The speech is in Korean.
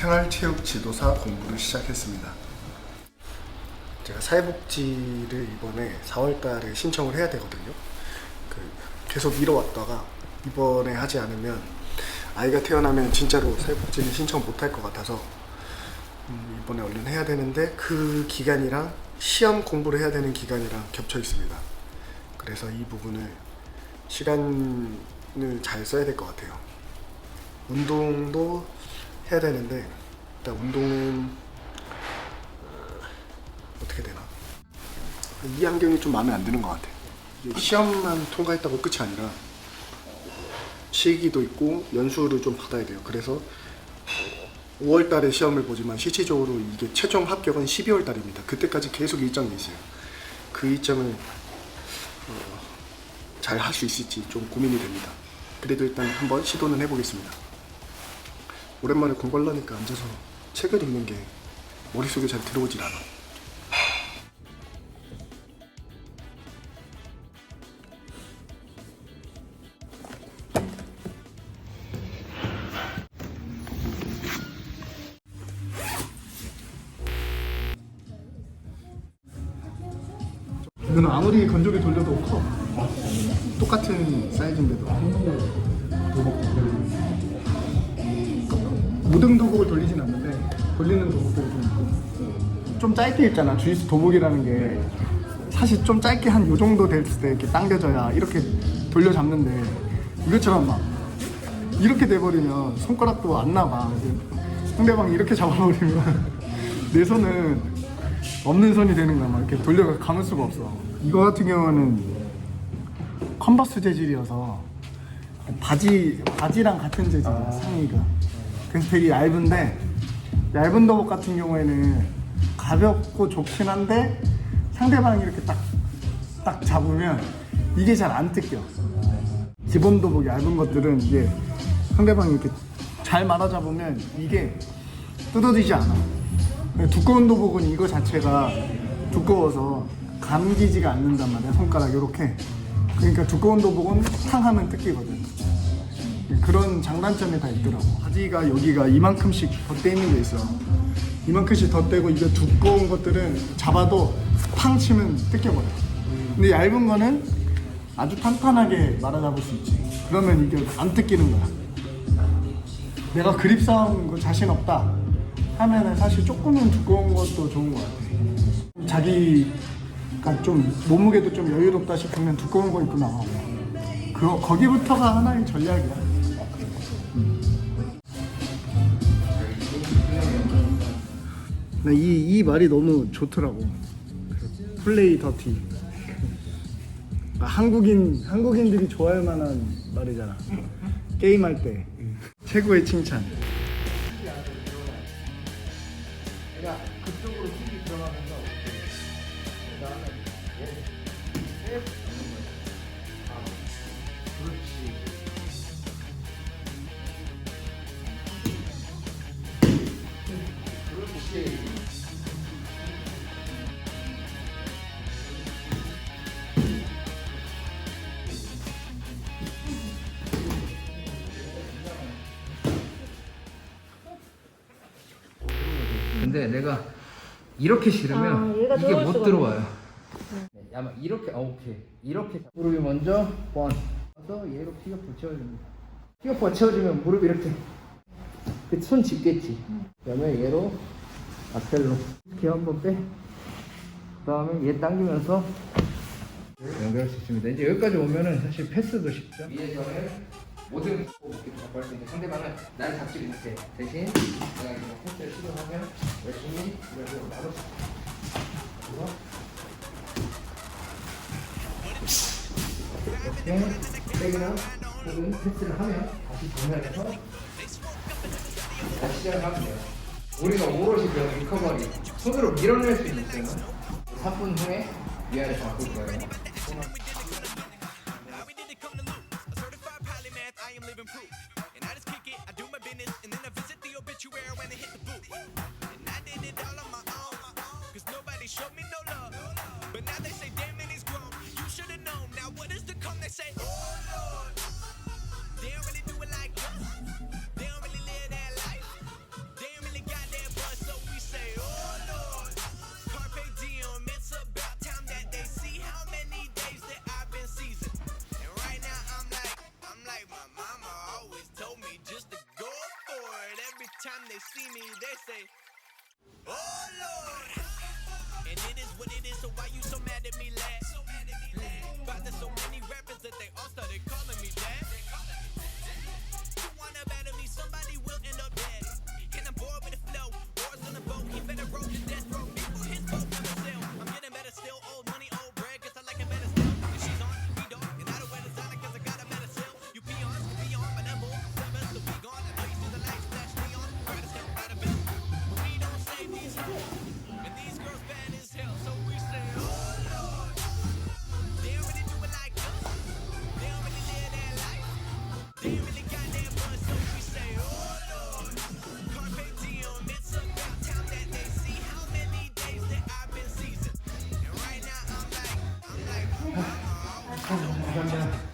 생활체육 지도사 공부를 시작했습니다. 제가 사회복지를 이번에 4월달에 신청을 해야 되거든요. 그 계속 미뤄왔다가 이번에 하지 않으면 아이가 태어나면 진짜로 사회복지를 신청 못할 것 같아서 음, 이번에 얼른 해야 되는데 그 기간이랑 시험 공부를 해야 되는 기간이랑 겹쳐 있습니다. 그래서 이 부분을 시간을 잘 써야 될 것 같아요. 운동도 해야 되는데 일단 운동은 어, 어떻게 되나? 이 안경이 좀 마음에 안 드는 것 같아. 시험만 통과했다고 끝이 아니라 실기도 있고 연수를 좀 받아야 돼요. 그래서 5월 달에 시험을 보지만 실질적으로 이게 최종 합격은 12월 달입니다. 그때까지 계속 일정이 있어요. 그 일정을 잘할 수 있을지 좀 고민이 됩니다. 그래도 일단 한번 시도는 해보겠습니다. 오랜만에 공부하려니까 앉아서 책을 읽는 게 머릿속에 잘 들어오질 않아. 이거는 아무리 건조기 돌려도 커. 똑같은 사이즈인데도. 모든 도복을 돌리진 않는데 돌리는 도복들이 좀좀 짧게 있잖아. 주이스 도복이라는 게. 사실 좀 짧게 한 요 정도 됐을 때 이렇게 당겨져야 이렇게 돌려 잡는데 이것처럼 막 이렇게 돼버리면 손가락도 안 나가 상대방이 이렇게 잡아버리면 내 손은 없는 손이 되는 거야. 막 이렇게 돌려 감을 수가 없어. 이거 같은 경우는 컨버스 재질이어서 바지 바지랑 같은 재질이야 상의가. 그래서 되게 얇은데 얇은 도복 같은 경우에는 가볍고 좋긴 한데 상대방이 이렇게 딱 딱 잡으면 이게 잘 안 뜯겨. 기본 도복 얇은 것들은 이게 상대방이 이렇게 잘 말아 잡으면 이게 뜯어지지 않아. 두꺼운 도복은 이거 자체가 두꺼워서 감기지가 않는단 말이야 손가락 이렇게. 그러니까 두꺼운 도복은 탕 하면 뜯기거든 그런 장단점이 다 있더라고. 바지가 여기가 이만큼씩 덧대 있는 게 있어. 이만큼씩 덧대고 이게 두꺼운 것들은 잡아도 팡 치면 뜯겨버려. 근데 얇은 거는 아주 탄탄하게 말아잡을 수 있지. 그러면 이게 안 뜯기는 거야. 내가 그립 싸움 거 자신 없다 하면은 사실 조금은 두꺼운 것도 좋은 것 같아. 자기가 좀 몸무게도 좀 여유롭다 싶으면 두꺼운 거 입고 나가고 그 거기부터가 하나의 전략이야 나 이 이 말이 너무 좋더라고. 플레이 더티. 아, 한국인 한국인들이 좋아할 만한 말이잖아. 게임할 때 최고의 칭찬. 그쪽으로 들어가면서 그 다음에 근데 내가 이렇게 실으면 아, 얘가 이게 들어올 못 수가 들어와요. 네, 아마 이렇게 아 오케이 이렇게 무릎이 먼저 번. 또 얘로 피겨포 채워줍니다. 피겨포 채워주면 무릎 이렇게 그 손 짚겠지. 그다음에 얘로 앞펠로 이렇게 한번 빼. 그다음에 얘 당기면서 연결할 수 있습니다. 이제 여기까지 오면은 사실 패스도 쉽죠. 위에서는 모든 이렇게 잡을 수 있는 상대방은 날 잡지 못해. 대신 내가 이거 패스를 시도하면 열심히 이걸 나눠. 그리고 이렇게 백이나 혹은 패스를 하면 다시 정면에서 다시 시작을 하면 돼요. 우리가 오롯이 그 리커버리 손으로 밀어낼 수 있는 수는 3분 후에 위아래 바꿀 거예요. showed me no love. But now they say, damn it, he's grown. You should've known. Now what is to come? They say, oh Lord. They don't really do it like us. They don't really live that life. They don't really got that buzz, so we say, oh Lord. Carpe diem, it's about time that they see how many days that I've been seasoned. And right now I'm like, I'm like my mama always told me just to go for it. Every time they see me, they say, oh Lord. And it is what it is, so why you so mad at me, lad? So mad at me, lad. Why there's so many rappers that they all started calling me lad? Remember,